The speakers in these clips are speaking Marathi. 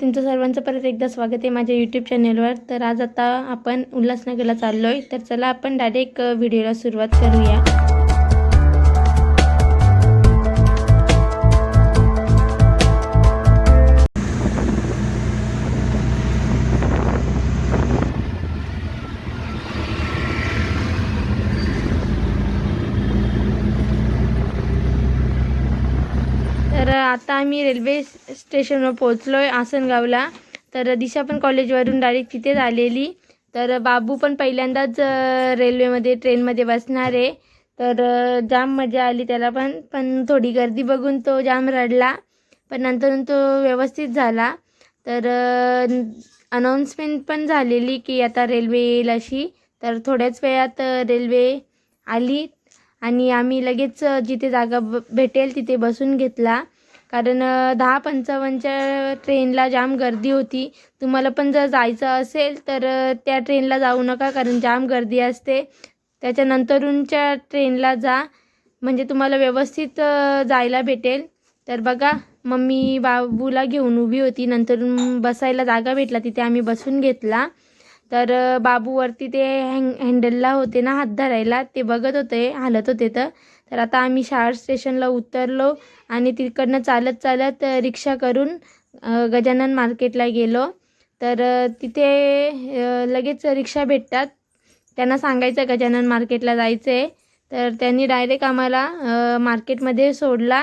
तुमचं सर्वांचं परत एकदा स्वागत आहे माझ्या यूट्यूब चॅनेलवर तर आज आता आपण उल्हासनगरला चाललो आहे तर चला आपण डायरेक्ट व्हिडिओला सुरुवात करूया. आता आम्ही रेल्वे स्टेशनवर पोहोचलो आहे आसनगावला. तर दिशा पण कॉलेजवरून डायरेक्ट तिथेच आलेली तर बाबू पण पहिल्यांदाच रेल्वेमध्ये ट्रेनमध्ये बसणार आहे. तर जाम मजा आली त्याला पण. पण थोडी गर्दी बघून तो जाम रडला. पण नंतर तो व्यवस्थित झाला. तर अनाऊन्समेंट पण झालेली की आता रेल्वे येईल अशी. तर थोड्याच वेळात रेल्वे आली. आणि आम्ही लगेच जिथे जागा ब भेटेल तिथे बसून घेतला. कारण दहा पंचावन्नच्या ट्रेनला जाम गर्दी होती. तुम्हाला पण जर जायचं असेल तर त्या ट्रेनला जाऊ नका कारण जाम गर्दी असते. त्याच्यानंतरूनच्या ट्रेनला जा. म्हणजे तुम्हाला व्यवस्थित जायला भेटेल. तर बघा मम्मी बाबूला घेऊन उभी होती. नंतर बसायला जागा भेटला. तिथे आम्ही बसून घेतला. तर बाबूवरती ते हँग हँडलला होते ना हात धरायला ते बघत होते हालत होते तर. तर आता आम्ही शाळा स्टेशनला उतरलो आणि तिकडनं चालत चालत रिक्षा करून गजानन मार्केटला गेलो. तर तिथे लगेच रिक्षा भेटतात. त्यांना सांगायचं गजानन मार्केटला जायचं आहे तर त्यांनी डायरेक्ट आम्हाला मार्केटमध्ये सोडला.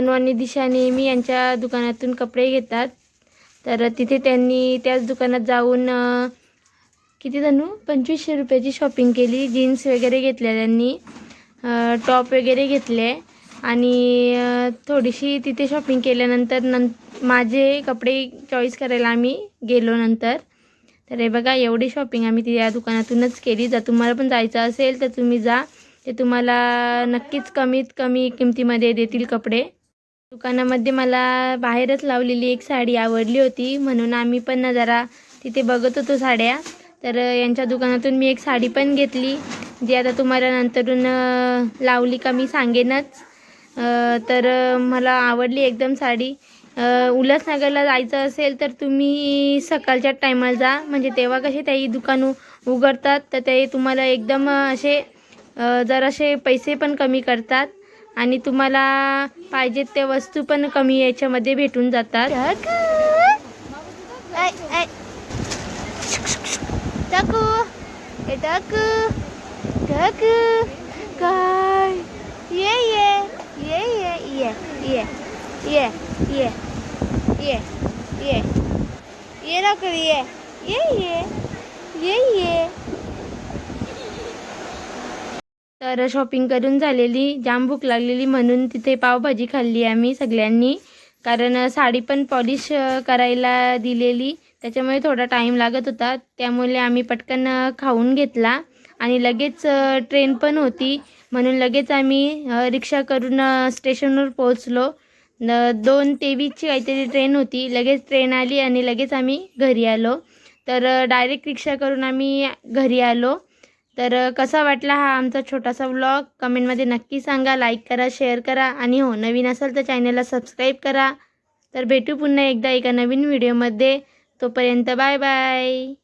तर तनू आणि दिशा नेहमी यांच्या दुकानातून कपडे घेतात. तर तिथे त्यांनी त्याच दुकानात जाऊन किती तनू? पंचवीसशे रुपयाची शॉपिंग केली. जीन्स वगैरे घेतल्या त्यांनी. टॉप वगैरे घेतले. आणि थोडीशी तिथे शॉपिंग केल्यानंतर नं माझे कपडे चॉईस करायला आम्ही गेलो नंतर. तर हे बघा एवढी शॉपिंग आम्ही ती या दुकानातूनच केली. जर तुम्हाला पण जायचं असेल तर तुम्ही जा. ते तुम्हाला नक्कीच कमीत कमी किमतीमध्ये देतील कपडे. दुकानामध्ये मला बाहेरच लावलेली एक साडी आवडली होती. म्हणून आम्ही पण जरा तिथे बघत होतो साड्या. तर यांच्या दुकानातून मी एक साडी पण घेतली. जी आता तुम्हाला नंतरून लावली का मी सांगेनच. तर मला आवडली एकदम साडी. उल्हासनगरला जायचं असेल तर तुम्ही सकाळच्या टायमाला जा. म्हणजे तेव्हा कसे त्याही दुकान उघडतात तर ते तुम्हाला एकदम असे जरासे पैसे पण कमी करतात. आणि तुम्हाला पाहिजेत त्या वस्तू पण कमी याच्यामध्ये भेटून जातात. टाकू. ये टाकू. टाकू. काय? ये ये. ये ये ये. ये ये ये. ये ये. ये नको ये ये ये ये ये तर शॉपिंग करून झालेली जाम भूक लागलेली म्हणून तिथे पावभाजी खाल्ली आम्ही सगळ्यांनी. कारण साडी पण पॉलिश करायला दिलेली. त्याच्यामुळे थोडा टाईम लागत होता. त्यामुळे आम्ही पटकन खाऊन घेतला. आणि लगेच ट्रेन पण होती. म्हणून लगेच आम्ही रिक्षा करून स्टेशनवर पोहोचलो. न दोन तेवीसची काहीतरी ट्रेन होती. लगेच ट्रेन आली आणि लगेच आम्ही घरी आलो. तर डायरेक्ट रिक्षा करून आम्ही घरी आलो. तर कसा वाटला हा आमचा छोटासा व्लॉग कमेंटमध्ये नक्की सांगा लाईक करा शेअर करा आणि हो नवीन असाल तर चॅनलला सबस्क्राईब करा. तर भेटू पुन्हा एकदा एका नवीन व्हिडिओमध्ये तोपर्यंत बाय बाय